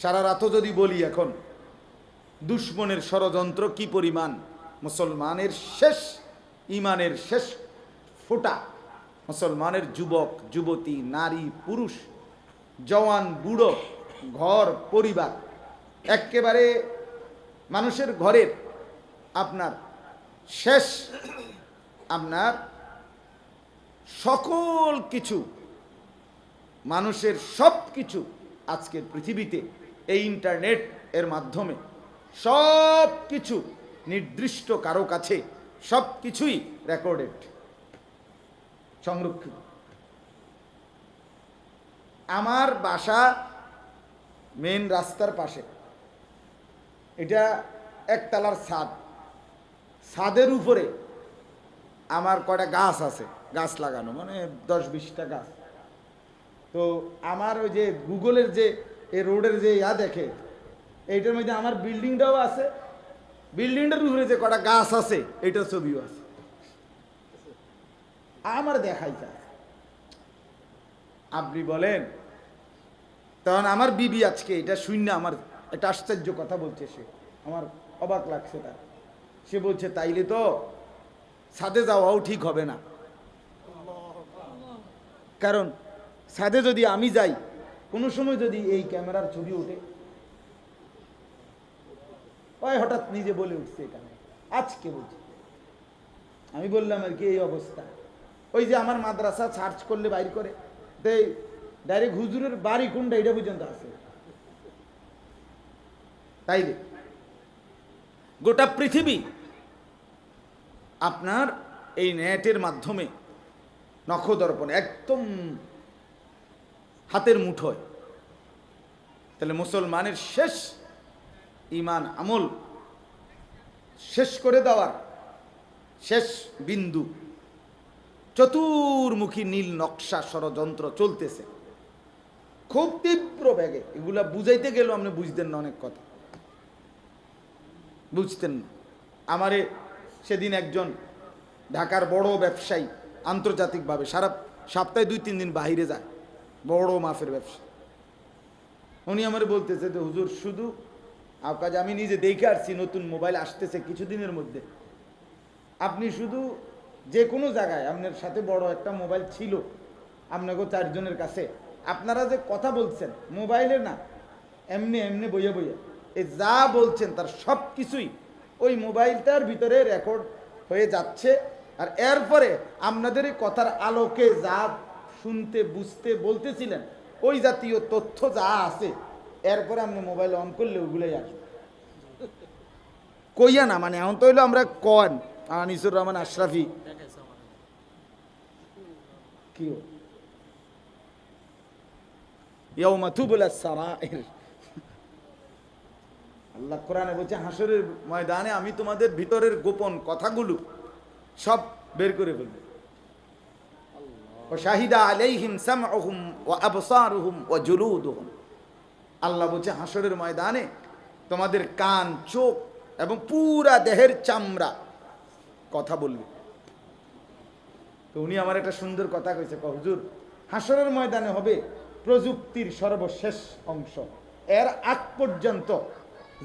সারা রাতও যদি বলি এখন, দুশ্মনের ষড়যন্ত্র কি পরিমাণ? মুসলমানের শেষ ইমানের শেষ ফোটা। মুসলমানের যুবক, যুবতী, নারী, পুরুষ, জওয়ান, বুড়ো, ঘর, পরিবার, একেবারে মানুষের ঘরের আপনার শেষ, আপনার সকল কিছু, মানুষের সব কিছু আজকের পৃথিবীতে এই ইন্টারনেট এর মাধ্যমে সব কিছু নির্দিষ্ট কারও কাছে সব কিছুই রেকর্ডেড সংরক্ষিত। আমার বাসা মেন রাস্তার পাশে। এটা একতলার ছাদ। ছাদের উপরে আমার কটা গাছ আছে, গাছ লাগানো মানে দশ বিশটা গাছ। তো আমার ওই যে গুগলের যে এই রোডের যে ইয়া দেখে, এইটার মধ্যে আমার বিল্ডিংটাও আছে। বিল্ডিংটার উপরে যে কটা গাছ আছে, এইটার ছবিও আছে। আমার দেখাই যায়। আপনি বলেন, তখন আমার বিবি আজকে এটা শূন্য আমার একটা আশ্চর্য কথা বলছে সে। আমার অবাক লাগছে তার। সে বলছে, তাইলে তো ছাদে যাওয়াও ঠিক হবে না। কারণ ছাদে যদি আমি যাই কোনো সময় যদি এই ক্যামেরার ছবি ওঠে, ওই হঠাৎ নিজে বলে উঠছে এটা আজকে বলছি। আমি বললাম, আর কি এই অবস্থা? ওই যে আমার মাদ্রাসা সার্চ করলে বাইর করে ডাইরেক্ট হুজুরের বাড়ি কোনটা, এটা পর্যন্ত আছে। তাইলে গোটা পৃথিবী আপনার এই নেটের মাধ্যমে নখদর্পণ, একদম হাতের মুঠোয়। তাহলে মুসলমানের শেষ ইমান আমল শেষ করে দেওয়ার শেষ বিন্দু। চতুর্মুখী নীল নকশা ষড়যন্ত্র চলতেছে। খুব তীব্র ব্যাগে। এগুলা বুঝাইতে গেলেও আপনি বুঝতেন না অনেক কথা। বুঝতেন না। আমারে সেদিন একজন ঢাকার বড় ব্যবসায়ী আন্তর্জাতিকভাবে সারা সপ্তাহে দুই তিন দিন বাইরে যায়। বড় মাফের ব্যবসা। উনি আমার বলতেছে যে, হুজুর, শুধু কাজ আমি নিজে দেখে আসছি, নতুন মোবাইল আসতেছে কিছুদিনের মধ্যে। আপনি শুধু যে কোনো জায়গায় আপনার সাথে বড় একটা মোবাইল ছিল, আপনাকে চারজনের কাছে, আপনারা যে কথা বলছেন, মোবাইলে না, এমনি এমনি বইয়ে বইয়ে এই যা বলছেন তার সব কিছুই ওই মোবাইলটার ভিতরে রেকর্ড হয়ে যাচ্ছে। আর এরপরে আপনাদের এই কথার আলোকে যা শুনতে, বুঝতে বলতেছিলেন, ওই জাতীয় তথ্য যা আছে, এরপরে আপনি মোবাইল অন করলে ওগুলোই আসবে। কইয়া না মানে এখন তো হইল আমরা কন, আনিসুর রহমান আশরাফি। কি আল্লাহ কোরআনে বলছে হাসরের ময়দানে আমি তোমাদের ভিতরের গোপন কথাগুলো সব বের করে ফেলব। শাহিদা আলাইহিম সামউহুম ওয়া আবসারুহুম ওয়া জুলুদুহুম। আল্লাহ বলছে, হাসরের ময়দানে তোমাদের কান, চোখ এবং পুরা দেহের চামড়া কথা বলবে। তো উনি আমার একটা সুন্দর কথা কইছে হুজুর, হাসরের ময়দানে হবে প্রযুক্তির সর্বশেষ অংশ। এর আগ পর্যন্ত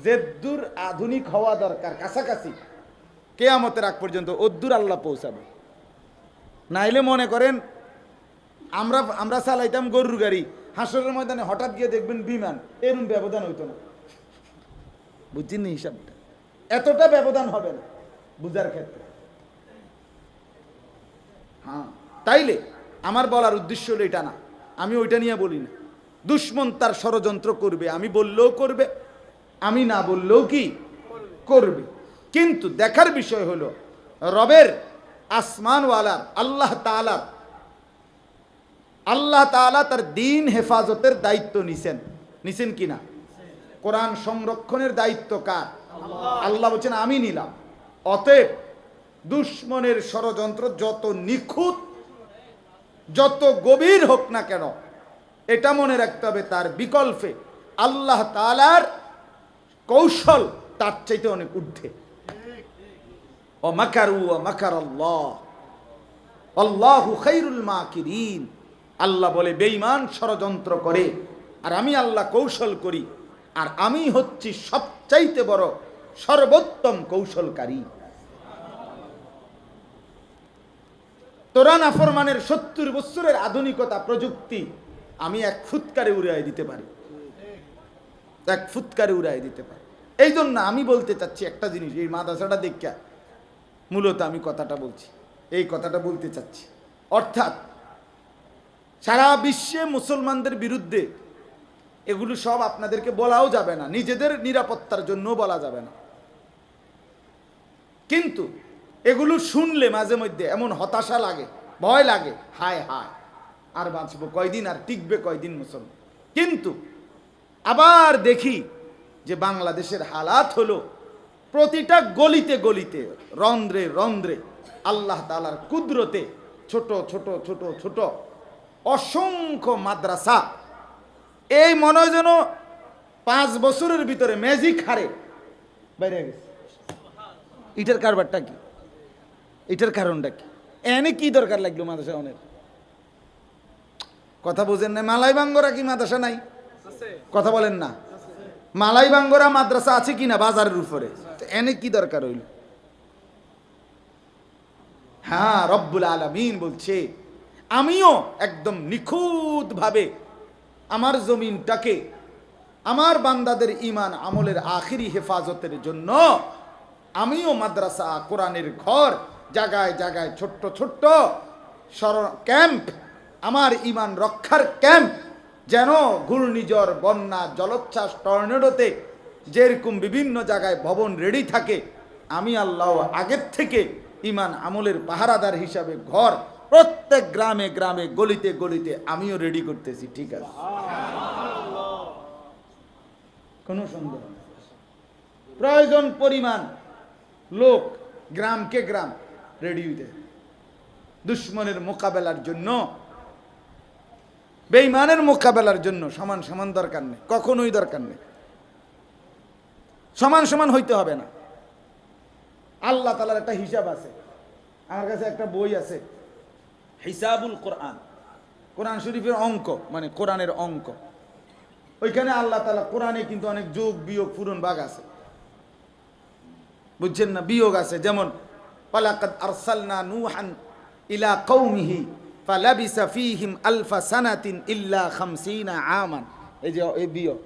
যে আধুনিক হওয়া দরকার, কাছাকাছি। কেয়ামতের আগ পর্যন্ত অদ্দূর আল্লাহ পৌঁছাবে। নাইলে মনে করেন আমরা আমরা চালাইতাম গরুর গাড়ি। হাসরের ময়দানে হঠাৎ গিয়ে দেখবেন বিমান, এরম ব্যবধান হইতো না। বুঝছেন হিসাবটা? এতটা ব্যবধান হবে না বুঝার ক্ষেত্রে। হ্যাঁ তাইলে আমার বলার উদ্দেশ্য হলো এটা না। আমি ওইটা নিয়ে বলি না। দুশ্মন তার ষড়যন্ত্র করবে, আমি বললেও করবে, আমি না বললেও কি করবে। কিন্তু দেখার বিষয় হলো, রবের আসমানওয়ালার, আল্লাহ তালার আল্লাহ তাআলা তার দিন হেফাজতের দায়িত্ব নিছেন। নিছেন কিনা? কোরআন সংরক্ষণের দায়িত্ব কার? আল্লাহ। বলছেন আমি নিলাম। অতএব দুশ্মনের ষড়যন্ত্র যত নিখুঁত যত গভীর হোক না কেন এটা মনে রাখতে হবে তার বিকল্পে। আল্লাহ তালার কৌশল তার চাইতে অনেক ঊর্ধ্বে। ও মাকারু ও মাকার আল্লাহ আল্লাহু খাইরুল মাকিরিন। আল্লাহ বলে, বেঈমান ষড়যন্ত্র করে, আর আমি আল্লাহ কৌশল করি, আর আমি হচ্ছি সবচাইতে বড়, সর্বোত্তম কৌশলকারী। তোরা নাফরমানের সত্তর বছরের আধুনিকতা প্রযুক্তি, আমি এক ফুৎকারে উড়াই দিতে পারি। এক ফুৎকারে উড়াই দিতে পারি। এই জন্য আমি বলতে চাচ্ছি একটা জিনিস, এই মাদ্রাসাটা দেখা মূলত আমি কথাটা বলছি, এই কথাটা বলতে চাচ্ছি। অর্থাৎ সারা বিশ্বে মুসলমানদের বিরুদ্ধে এগুলো সব আপনাদেরকে বলাও যাবে না, নিজেদের নিরাপত্তার জন্য বলা যাবে না। কিন্তু এগুলো শুনলে মাঝে মধ্যে এমন হতাশা লাগে, ভয় লাগে, হায় হায়, আর বাঁচবো কয়দিন আর টিকবে কয়দিন মুসলমান। কিন্তু আবার দেখি যে বাংলাদেশের হালাত হলো প্রতিটা গলিতে গলিতে, রন্ধ্রে রন্ধ্রে আল্লাহ তালার কুদরতে ছোট ছোট ছোট ছোট অসংখ্য মাদ্রাসা। এই মনে হয় যেন পাঁচ বছরের ভিতরে ম্যাজিক হারে বাইরে গেছে। ইটার কারবারটা কি? এটার কারণটা কি? এনে কি দরকার লাগল মাদ্রাসা অনেক কথা বোঝেন না, মালাই বাঙ্গরা কি মাদ্রাসা নাই? কথা বলেন না। মালাই বাঙ্গরা মাদ্রাসা আছে কি না বাজারের উপরে? এনে কি দরকার হইল? হ্যাঁ রব্বুল আলমিন বলছে আমিও একদম নিখুঁতভাবে আমার জমিনটাকে আমার বান্দাদের ইমান আমলের আখিরি হেফাজতের জন্য আমিও মাদ্রাসা, কোরআনের ঘর, জায়গায় জায়গায় ছোট্ট ছোট্ট সর ক্যাম্প, আমার ইমান রক্ষার ক্যাম্প, যেন ঘূর্ণিঝড়, বন্যা, জলোচ্ছ্বাস, টর্নেডোতে যেরকম বিভিন্ন জায়গায় ভবন রেডি থাকে, আমি আল্লাহ আগের থেকে ইমান আমলের পাহারাদার হিসাবে ঘর প্রত্যেক গ্রামে গ্রামে, গলিতে গলিতে আমিও রেডি করতেছি, ঠিক আছে? কোনো সন্দেহ প্রয়োজন, পরিমাণ লোক, গ্রামকে গ্রাম রেডি হইতে। দুশ্মনের মোকাবেলার জন্য বেইমানের মোকাবেলার জন্য সমান সমান দরকার নেই, কখনোই দরকার নেই। সমান সমান হইতে হবে না। আল্লাহ তালার একটা হিসাব আছে। আমার কাছে একটা বই আছে। হিসাবুল কোরআন। কোরআন শরীফের অঙ্ক মানে কোরআনের অঙ্ক। ওইখানে আল্লাহ তালা কোরআনে কিন্তু অনেক যোগ, বিয়োগ, পূরণ বাঘ আছে। বুঝছেন না? বিয়োগ আছে। যেমন পালাকাদ আরসালনা নুহান ইলা কৌমিহি ফালাবিসা ফিহিম আলফা সানাতিন ইল্লা খামসিনা আমান। এই যে, এই বিয়োগ।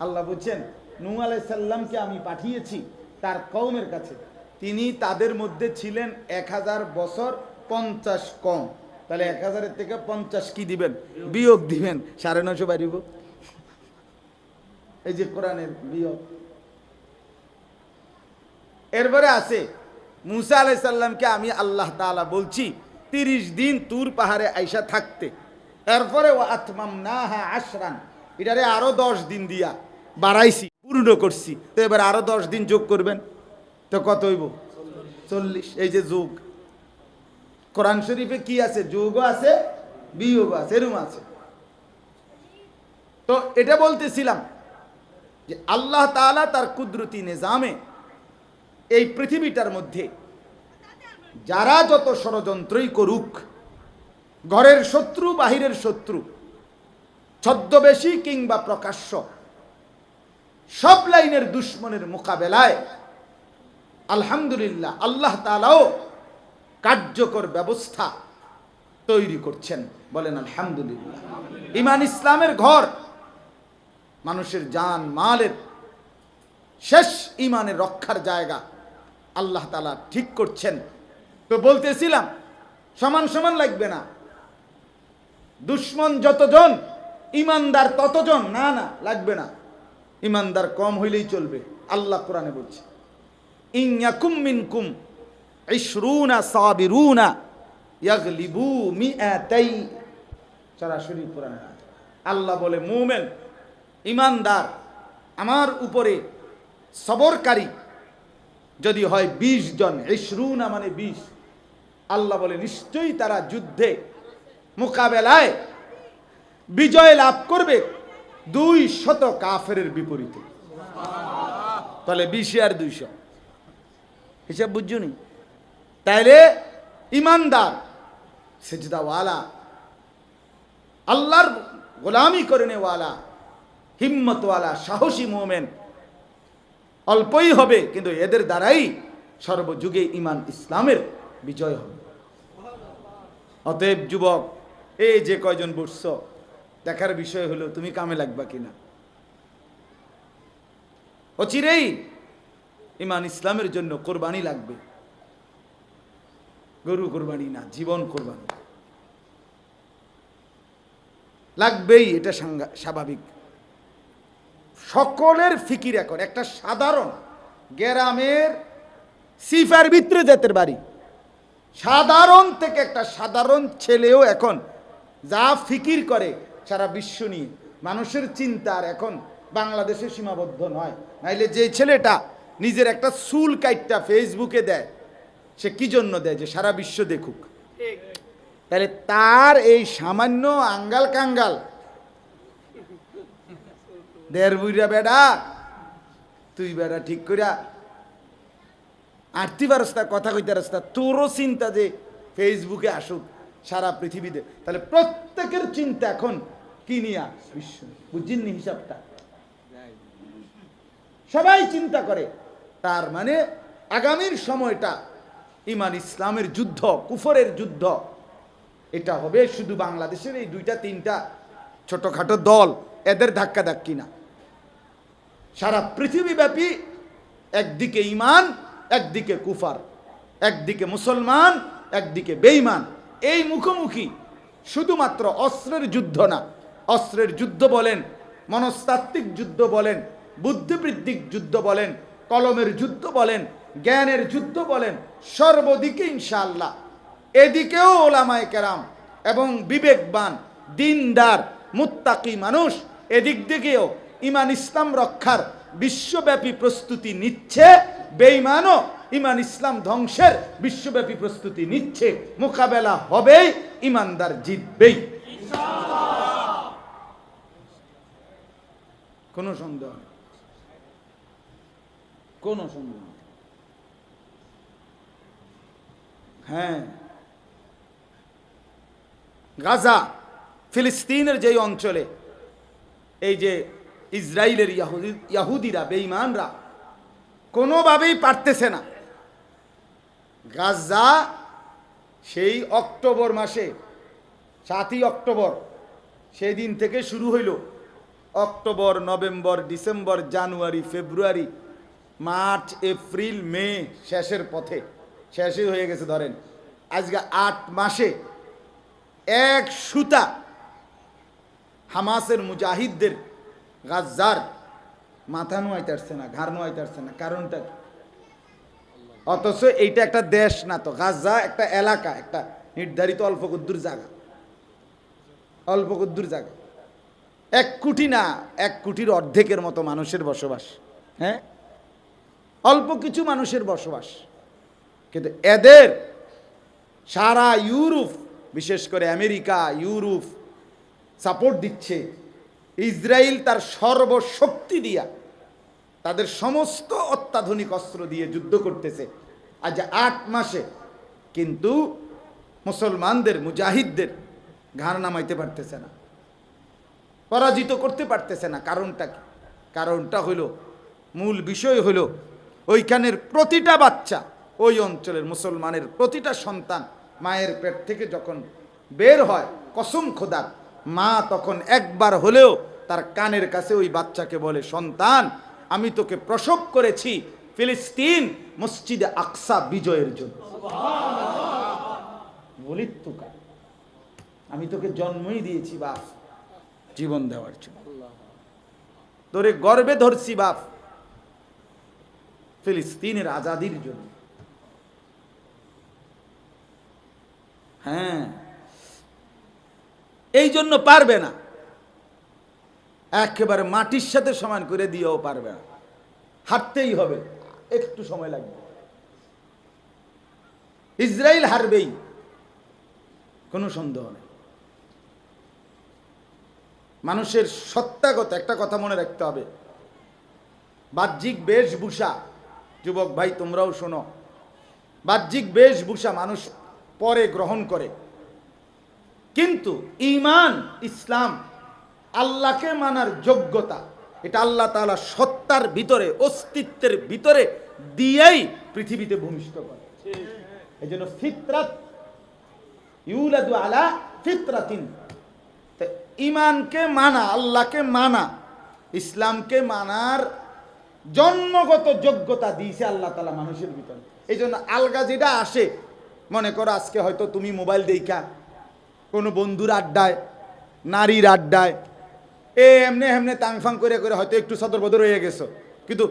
আল্লাহ বুঝছেন, নূহ আলাইহিস সাল্লামকে আমি পাঠিয়েছি তার কৌমের কাছে। তিনি তাদের মধ্যে ছিলেন এক হাজার বছর পঞ্চাশ কম। তাহলে এক হাজারের থেকে পঞ্চাশ কি দিবেন? বিয়োগ দিবেন, সাড়ে নশো বাড়িব। এই যে কোরআনের বিয়োগ। এরপরে আছে, মুসা আলাইসাল্লামকে আমি আল্লাহ তাআলা বলছি, তিরিশ দিন তুর পাহাড়ে আইসা থাকতে। এরপরে ও আতমাম না হা আশরান। এটারে আরও দশ দিন দিয়া বাড়াইছি, পূর্ণ করছি। তো এবার আরও দশ দিন যোগ করবেন। তো কত হইব? চল্লিশ। এই যে যোগ। কোরআন শরীফে কি আছে? যোগও আছে বিয়োগ আছে এরম আছে। তো এটা বলতেছিলাম যে আল্লাহ তাআলা তার কুদরতি নিজামে এই পৃথিবীটার মধ্যে যারা যত ষড়যন্ত্রই করুক, ঘরের শত্রু, বাহিরের শত্রু, ছদ্মবেশী কিংবা প্রকাশ্য, সব লাইনের দুশ্মনের মোকাবেলায় আলহামদুলিল্লাহ আল্লাহ তালাও কার্যকর ব্যবস্থা তৈরি করছেন। বলেন, আলহামদুলিল্লাহ। ইমান ইসলামের ঘর, মানুষের জান, মালের শেষ ইমানের রক্ষার জায়গা আল্লাহ তালা ঠিক করছেন। তো বলতেছিলাম, সমান সমান লাগবে না। দুশ্মন যতজন ইমানদার ততজন, না না, লাগবে না। ইমানদার কম হইলেই চলবে, আল্লাহ কোরআনে বলছে। ইংয়াকুম মিনকুম ইশরুনা সাবিরুনা ইয়াগলিবু মিআতাই। সরাসরি আয়াত। আল্লাহ বলে, মুমেন, ইমানদার, আমার উপরে সবরকারী, যদি হয় বিশ জন, ইশরুনা মানে বিশ। আল্লাহ বলে, নিশ্চয়ই তারা যুদ্ধে, মোকাবেলায় বিজয় লাভ করবে দুই শত কাফের বিপরীতে। তাহলে বিশে আর দুইশো। হিসাব বুঝছুনি তাইলে ইমানদার, সেজদাওয়ালা, আল্লাহর গোলামি করে নেওয়ালা, হিম্মতওয়ালা, সাহসী মোমেন, অল্পই হবে, কিন্তু এদের দ্বারাই সর্বযুগে ইমান ইসলামের বিজয় হবে। অতএব যুবক, এই যে কয়জন বসছ, দেখার বিষয় হলো তুমি কামে লাগবা কিনা? অচিরেই ইমান ইসলামের জন্য কোরবানি লাগবে। গরু কোরবানি না, জীবন কোরবানি। লাগবেই, এটা স্বাভাবিক। সকলের ফিকির এখন, একটা সাধারণ গ্রামের সিফার ভিতরে জাতের বাড়ি। সাধারণ থেকে একটা সাধারণ ছেলেও এখন যা ফিকির করে, সারা বিশ্ব নিয়ে। মানুষের চিন্তার এখন বাংলাদেশে সীমাবদ্ধ নয়। নাইলে যে ছেলেটা নিজের একটা চুল কাইটটা ফেসবুকে দেয় সে কি জন্য দেয় যে সারা বিশ্ব দেখুক? তাহলে তার এই সামান্য আঙ্গাল কাঙ্গাল। দেড় বুইরা বেড়া তুই বেড়া ঠিক করিয়া আটতি পারস্তা কথা কইতে রাস্তা তোরও চিন্তা যে ফেসবুকে আসুক সারা পৃথিবীতে। তাহলে প্রত্যেকের চিন্তা এখন কি নিয়া? বিশ্ব বুঝিনি হিসাবটা? সবাই চিন্তা করে। তার মানে আগামীর সময়টা ইমান ইসলামের যুদ্ধ, কুফরের যুদ্ধ। এটা হবে শুধু বাংলাদেশের এই দুইটা, তিনটা ছোটখাটো দল। এদের ধাক্কা ধাক্কি না। সারা পৃথিবীব্যাপী একদিকে ইমান, একদিকে কুফার, একদিকে মুসলমান, একদিকে বেঈমান। এই মুখোমুখি শুধুমাত্র অস্ত্রের যুদ্ধ না। অস্ত্রের যুদ্ধ বলেন, মনস্তাত্ত্বিক যুদ্ধ বলেন, বুদ্ধিবৃত্তিক যুদ্ধ বলেন কলমের যুদ্ধ বলেন, জ্ঞানের যুদ্ধ বলেন, সর্বদিকে ইনশাআল্লাহ। এদিকেও ওলামায় কেরাম এবং বিবেকবান, দিনদার, মুত্তাকি মানুষ এদিক দিকেও ইমান ইসলাম রক্ষার বিশ্বব্যাপী প্রস্তুতি নিচ্ছে বেইমানও ইমান ইসলাম ধ্বংসের বিশ্বব্যাপী প্রস্তুতি নিচ্ছে, মোকাবেলা হবেই ইমানদার জিতবেই। কোনো সন্দেহ নেই। কোনো সন্দেহ নেই হ্যাঁ। গাজা, ফিলিস্তিনের যেই অঞ্চলে, এই যে ইসরায়েলের ইয়াহুদি, ইয়াহুদিরা, বেঈমানরা, কোনোভাবেই পারতেছে না। গাজা সেই অক্টোবর মাসে, সাতই অক্টোবর সেই দিন থেকে শুরু হইল। October, November, December, January, February March, April, May শেষের পথে। শেষই হয়ে গেছে, ধরেন। আজকে আট মাসে এক সুতা হামাসের মুজাহিদদের গাজ্জার মাথা নোয়াইতে আসছে না, ঘাড় নোয়াইতে আসছে না। কারণটা অথচ এইটা একটা দেশ না তো। গাজা একটা এলাকা, একটা নির্ধারিত অল্প কুদ্দুর জায়গা। অল্প কুদ্দুর জায়গা। এক কোটি না, এক কোটির অর্ধেকের মতো মানুষের বসবাস। হ্যাঁ? অল্প কিছু মানুষের বসবাস। কিন্তু এদের সারা ইউরোপ, বিশেষ করে আমেরিকা, ইউরোপ সাপোর্ট দিচ্ছে। ইসরায়েল তার সর্বশক্তি দিয়া তাদের সমস্ত অত্যাধুনিক অস্ত্র দিয়ে যুদ্ধ করতেছে। আজ আট মাসে কিন্তু মুসলমানদের, মুজাহিদদের ঘাড় নামাইতে পারতেছে না। পরাজিত করতে পারতেছে না কারণটা কারণটা হলো মূল বিষয় হলো ওইখানের প্রতিটা বাচ্চা ওই অঞ্চলের মুসলমানের প্রতিটা সন্তান মায়ের পেট থেকে যখন বের হয়, কসম খোদার, মা তখন একবার হলেও তার কানের কাছে ওই বাচ্চাকে বলে, সন্তান, আমি তোকে প্রসব করেছি ফিলিস্তিন মসজিদে আকসা বিজয়ের জন্য। আমি তোকে জন্মই দিয়েছি বাপ, জীবন দেওয়ার জন্য। তোরে গর্বে ধরছি বাপ। ফিলিস্তিনের আজাদির জন্য। হ্যাঁ। এই জন্য পারবে না। একেবারে মাটির সাথে সমান করে দিয়েও পারবে না। হারতেই হবে। একটু সময় লাগবে। ইসরায়েল হারবেই। কোনো সন্দেহ নেই। মানুষের সত্যাগত একটা কথা মনে রাখতে হবে। বাহ্যিক বেশভূষা যুবক ভাই, তোমরাও শোনো। বাহ্যিক বেশভূষা মানুষ পরে গ্রহণ করে। কিন্তু ইমান ইসলাম আল্লাহকে মানার যোগ্যতা, এটা আল্লাহ তাআলা সত্তার ভিতরে, অস্তিত্বের ভিতরে দিয়েই পৃথিবীতে ভূমিষ্ঠ করে। এই জন্য ফিতরাত ইউলাদু আলা ফিতরাতিন। ইমানকে মানা, আল্লাহকে মানা, ইসলামকে মানার জন্মগত যোগ্যতা দিয়েছে আল্লাহ তালা মানুষের ভিতরে। এই জন্য আলগা যেটা আসে, মনে করো আজকে হয়তো তুমি মোবাইল দেখা কোনো বন্ধুর আড্ডায়, নারীর আড্ডায়, এ এমনি এমনি তাংফাং করে করে হয়তো একটু সদর হয়ে গেছো। কিন্তু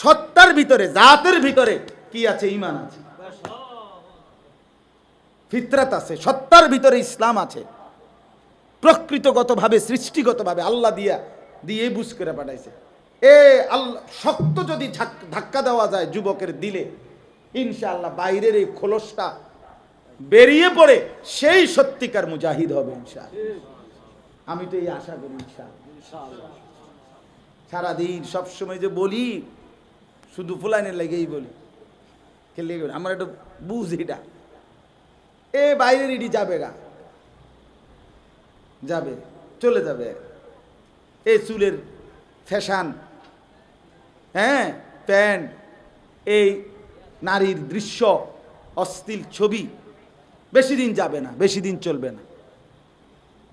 সত্তার ভিতরে, জাতের ভিতরে কি আছে? ইমান আছে। ফিতরাত আছে, সত্তার ভিতরে ইসলাম আছে। প্রকৃতগতভাবে, সৃষ্টিগতভাবে আল্লাহ দিয়া দিয়ে বুঝ করে পাঠাইছে। এ আল্লাহ, শক্ত যদি ধাক্কা দেওয়া যায় যুবকের দিলে, ইনশাআল্লাহ বাইরের এই খোলসটা বেরিয়ে পড়ে সেই সত্যিকার মুজাহিদ হবে ইনশাআল্লাহ। আমি তো এই আশা করি ইনশাআল্লাহ। সারাদিন সবসময় যে বলি, শুধু ফুলাইনের লেগেই বলি। খেলে আমার একটু বুঝ এটা। এ বাইরের ইডি যাবে গা। যাবে, চলে যাবে। এই চুলের ফ্যাশন। হ্যাঁ প্যান্ট, এই নারীর দৃশ্য, অশ্লীল ছবি, বেশি দিন যাবে না, বেশি দিন চলবে না,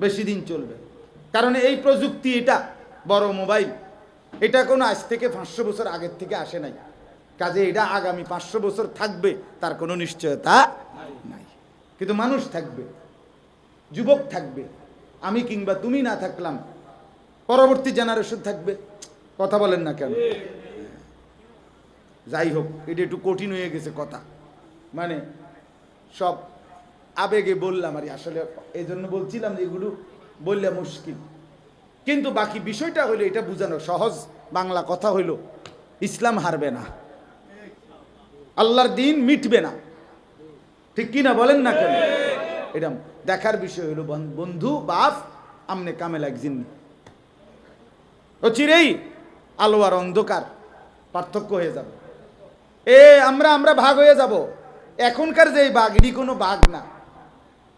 বেশি দিন চলবে। কারণ এই প্রযুক্তি এটা, বড় মোবাইল, এটা কোনো আজ থেকে পাঁচশো বছর আগের থেকে আসে নাই। কাজে এটা আগামী পাঁচশো বছর থাকবে, তার কোনো নিশ্চয়তা নাই। কিন্তু মানুষ থাকবে, যুবক থাকবে, আমি কিংবা তুমি না থাকলাম, পরবর্তী জেনারেশন থাকবে, কথা বলেন না কেন? যাই হোক, এটা একটু কঠিন হয়ে গেছে কথা। মানে সব আবেগে বললাম আর। আসলে এই জন্য বলছিলাম যে এগুলো বললে মুশকিল। কিন্তু বাকি বিষয়টা হলো এটা বোঝানো সহজ, বাংলা কথা হইল, ইসলাম হারবে না। আল্লাহর দিন মিটবে না। ঠিক কি না বলেন না কেন? এটা দেখার বিষয় হলো বন- বন্ধু, বাপ, আমনে কামে লাগছেন ও চিরেই আলো আর অন্ধকার, পার্থক্য হয়ে যাবে। এ, আমরা আমরা ভাগ হয়ে যাব। এখনকার যে বাঘ এটি কোনো বাঘ না।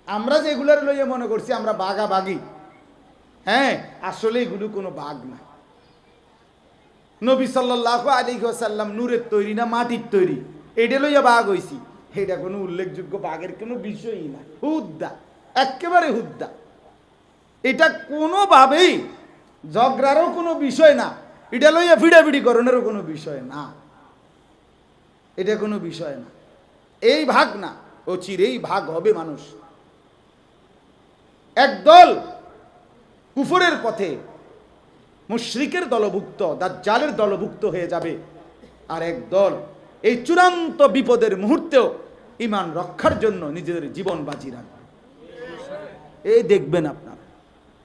আমরা যেগুলোর লইয়ে মনে করছি, আমরা বাঘা বাঘি হ্যাঁ আসলে এগুলো কোনো বাঘ না। নবী সাল্লাহ আলী সাল্লাম নূরের তৈরি না মাটির তৈরি? এটা লইয়া বাঘ হইছি। এটা কোনো উল্লেখযোগ্য বাঘের কোনো বিষয়ই না। হুদ্দা একেবারে হুদ্দা। এটা কোনোভাবেই ঝগড়ারও কোনো বিষয় না। এটা লইয়া ফিডাফিডি করণেরও কোনো বিষয় না। এটা কোনো বিষয় না। এই ভাগ না, ও চিরেই ভাগ হবে মানুষ। একদল কুফরের পথে মুশরিকের দলভুক্ত, দাজ্জালের দলভুক্ত হয়ে যাবে। আর এক দল এই চূড়ান্ত বিপদের মুহূর্তেও ইমান রক্ষার জন্য নিজেদের জীবন বাজি রাখবে। এই দেখবেন আপনারা।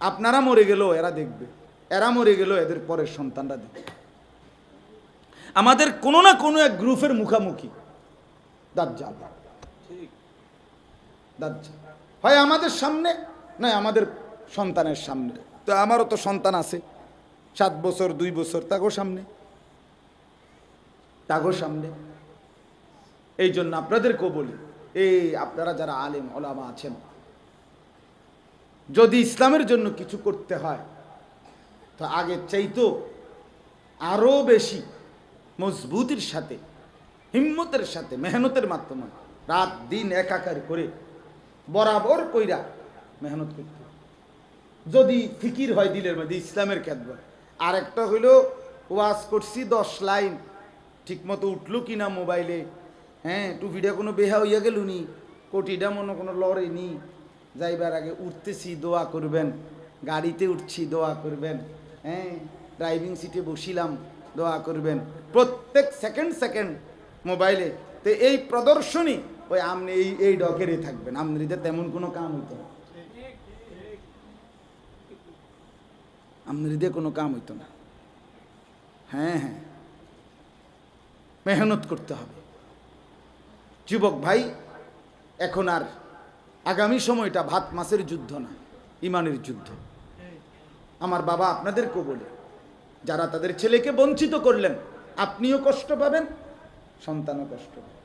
আপনারা মরে গেল এরা দেখবে। এরা মরে গেল এদের পরের সন্তানরা দেখবে। আমাদের কোনো না কোনো এক গ্রুপের মুখামুখি। দাজ্জাল। দাজ্জাল। হয় আমাদের সামনে, নয় আমাদের সন্তানের সামনে। তো আমারও তো সন্তান আছে। সাত বছর, দুই বছর, তাগো সামনে। তাগো সামনে। এই জন্য আপনাদেরকেও বলি, এই আপনারা যারা আলেম, ওলামা আছেন, যদি ইসলামের জন্য কিছু করতে হয়, তো আগের চাইতো আরও বেশি মজবুতির সাথে, হিম্মতের সাথে, মেহনতের মাধ্যমে রাত দিন একাকার করে বরাবর কইরা মেহনত করতে। যদি ফিকির হয় দিলের মধ্যে, ইসলামের খ্যাতবা আর একটা হইল, ওয়াজ করছি দশ লাইন, ঠিকমতো উঠল কি না মোবাইলে হ্যাঁ টুপিটা কোনো বেহা হইয়া গেল নি, কোটিটা মনে কোনো লড়ে নি, যাইবার আগে উঠতেছি, দোয়া করবেন, গাড়িতে উঠছি, দোয়া করবেন হ্যাঁ ড্রাইভিং সিটে বসিলাম দোয়া করবেন। প্রত্যেক সেকেন্ড সেকেন্ড মোবাইলে তো এই প্রদর্শনী, ওই আপনি এই এই ডকেরই থাকবেন। আমনিতে তেমন কোনো কাম হইতো না। আমনিতে কোনো কাম হইতো না। হ্যাঁ হ্যাঁ। মেহনত করতে হবে। যুবক ভাই, এখন আর আগামী সময়টা ভাত মাছের যুদ্ধ না, ইমানের যুদ্ধ। আমার বাবা আপনাদেরকেও বলে যারা তাদের ছেলেকে বঞ্চিত করলেন আপনিও কষ্ট পাবেন সন্তানও কষ্ট পাবে